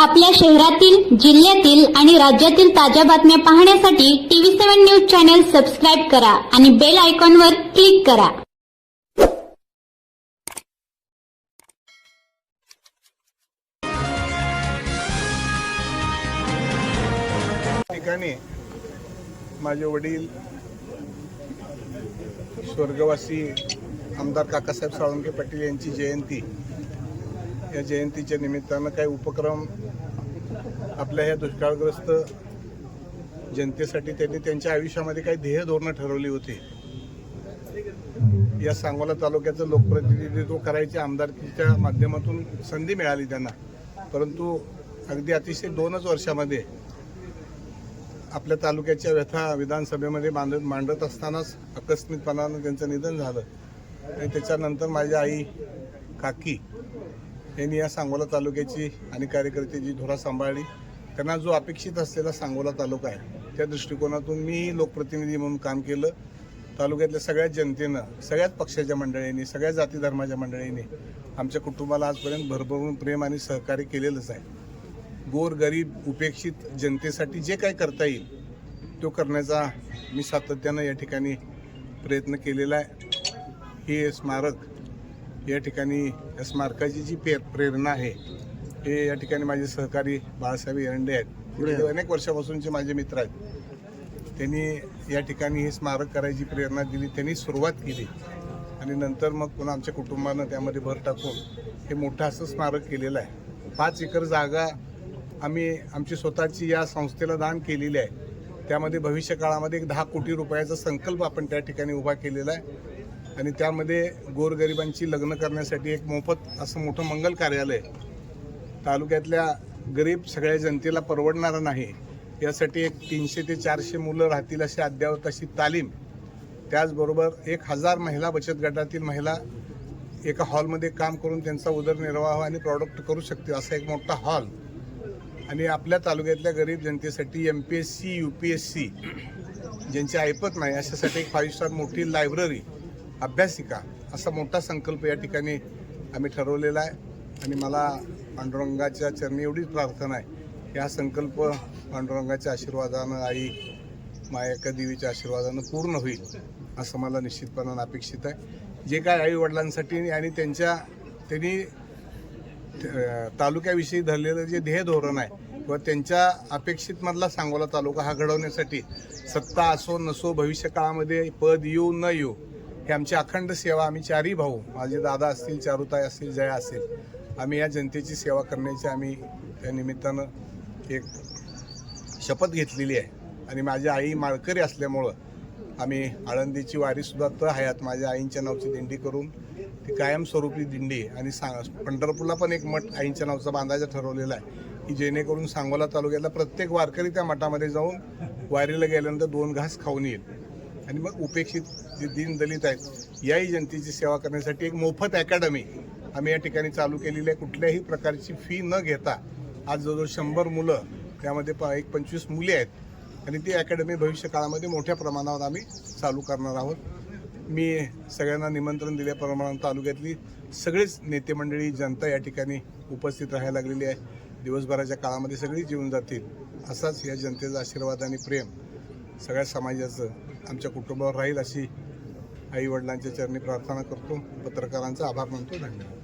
आपल्या शहरातील जिल्ह्यातील आणि राज्यातील ताज्या बातम्या पाहण्यासाठी TV seven news channel subscribe करा आणि बेल आयकॉनवर क्लिक करा. ठिकाणी माझे वडील स्वर्गवासी आमदार काकासाहेब साळुंके पाटील यांची जयंती या जयंतीच्या निमित्तानं काही उपक्रम आपल्या ह्या दुष्काळग्रस्त जनतेसाठी त्यांनी त्यांच्या आयुष्यामध्ये काही ध्येय धोरणं ठरवली होती. या सांगोला तालुक्याचं लोकप्रतिनिधित्व करायचे आमदारकीच्या माध्यमातून संधी मिळाली त्यांना. परंतु अगदी अतिशय दोनच वर्षामध्ये आपल्या तालुक्याच्या व्यथा विधानसभेमध्ये मांडत मांडत असतानाच आकस्मिकपणानं त्यांचं निधन झालं. आणि त्याच्यानंतर माझी आई काकी यांनी या सांगोला तालुक्याची आणि कार्यकर्त्याची धुरा सांभाळली त्यांना जो अपेक्षित असलेला सांगोला तालुका आहे त्या दृष्टिकोनातून मी लोकप्रतिनिधी म्हणून काम केलं. तालुक्यातल्या सगळ्या जनतेनं सगळ्याच पक्षाच्या मंडळींनी सगळ्या जाती धर्माच्या मंडळींनी आमच्या कुटुंबाला आजपर्यंत भरभरून प्रेम आणि सहकार्य केलेलंच आहे. गोर गरीब उपेक्षित जनतेसाठी जे काही करता येईल तो करण्याचा मी सातत्यानं या ठिकाणी प्रयत्न केलेला आहे. हे स्मारक या ठिकाणी या स्मारकाची जी पे प्रेरणा आहे हे या ठिकाणी माझे सहकारी बाळासाहेब एरंडे आहेत. गेले अनेक वर्षापासूनचे माझे मित्र आहेत. त्यांनी या ठिकाणी हे स्मारक करायची प्रेरणा दिली त्यांनी सुरुवात केली. आणि नंतर मग पुन्हा आमच्या कुटुंबानं त्यामध्ये भर टाकून हे मोठं असं स्मारक केलेलं आहे. पाच एकर जागा आम्ही आमची स्वतःची या संस्थेला दान केलेली आहे. त्यामध्ये भविष्य काळामध्ये एक दहा कोटी रुपयाचा संकल्प आपण त्या ठिकाणी उभा केलेला आहे. आणि त्यामध्ये गोरगरिबांची लग्न करण्यासाठी एक मोफत असं मोठं मंगल कार्यालय तालुक्यातल्या गरीब सगळ्या जनतेला परवडणारं नाही. यासाठी एक तीनशे ते चारशे मुलं राहतील अशी अद्ययावत अशी तालीम. त्याचबरोबर एक हजार महिला बचत गटातील महिला एका हॉलमध्ये काम करून त्यांचा उदरनिर्वाह आणि प्रॉडक्ट करू शकतील असा एक मोठा हॉल. आणि आपल्या तालुक्यातल्या गरीब जनतेसाठी M P S C U P S C ज्यांची ऐपत नाही अशासाठी एक फाईव्ह स्टार मोठी लायब्ररी अभ्यासिका असा मोठा संकल्प या ठिकाणी आम्ही ठरवलेला आहे. आणि मला पांडुरंगाच्या चरणी एवढीच प्रार्थना आहे की हा संकल्प पांडुरंगाच्या आशीर्वादानं आई मायाका देवीच्या आशीर्वादानं पूर्ण होईल असं मला निश्चितपणानं अपेक्षित आहे. जे काय आई वडिलांसाठी आणि त्यांच्या त्यांनी तालुक्याविषयी धरलेलं जे ध्येय धोरण आहे किंवा त्यांच्या अपेक्षित मधला सांगोला तालुका हा घडवण्यासाठी सत्ता असो नसो भविष्य काळामध्ये पद येऊ न येऊ हे आमची अखंड सेवा आम्ही चारही भाऊ माझे दादा असतील चारुताई असतील जया असेल आम्ही या जनतेची सेवा करण्याची आम्ही त्या निमित्तानं एक शपथ घेतलेली आहे. आणि माझी आई माळकरी असल्यामुळं आम्ही आळंदीची वारीसुद्धा त हयात. माझ्या आईंच्या नावची दिंडी करून ती कायमस्वरूपी दिंडी आणि सा पंढरपूरला पण एक मठ आईंच्या नावचा बांधायचा ठरवलेला आहे की जेणेकरून सांगोला तालुक्यातला प्रत्येक वारकरी त्या मठामध्ये जाऊन वारीला गेल्यानंतर दोन घास खाऊन येईल. आणि मग उपेक्षित जे दीनदलित आहेत याही जनतेची सेवा करण्यासाठी एक मोफत अकॅडमी आम्ही या ठिकाणी चालू केलेली आहे. कुठल्याही प्रकारची फी न घेता आज जवळजवळ शंभर मुलं त्यामध्ये प एक पंचवीस मुली आहेत. आणि ती अकॅडमी भविष्य काळामध्ये मोठ्या प्रमाणावर आम्ही चालू करणार आहोत. मी सगळ्यांना निमंत्रण दिल्याप्रमाणे तालुक्यातली सगळीच नेते मंडळी जनता या ठिकाणी उपस्थित राहायला लागलेली आहे. दिवसभराच्या काळामध्ये सगळी जीवन जातील असाच या जनतेचा आशीर्वाद आणि प्रेम सगळ्या समाजाचं आमच्या कुटुंबावर राहील अशी आई वडिलांच्या चरणी प्रार्थना करतो. पत्रकारांचा आभार मानतो. धन्यवाद.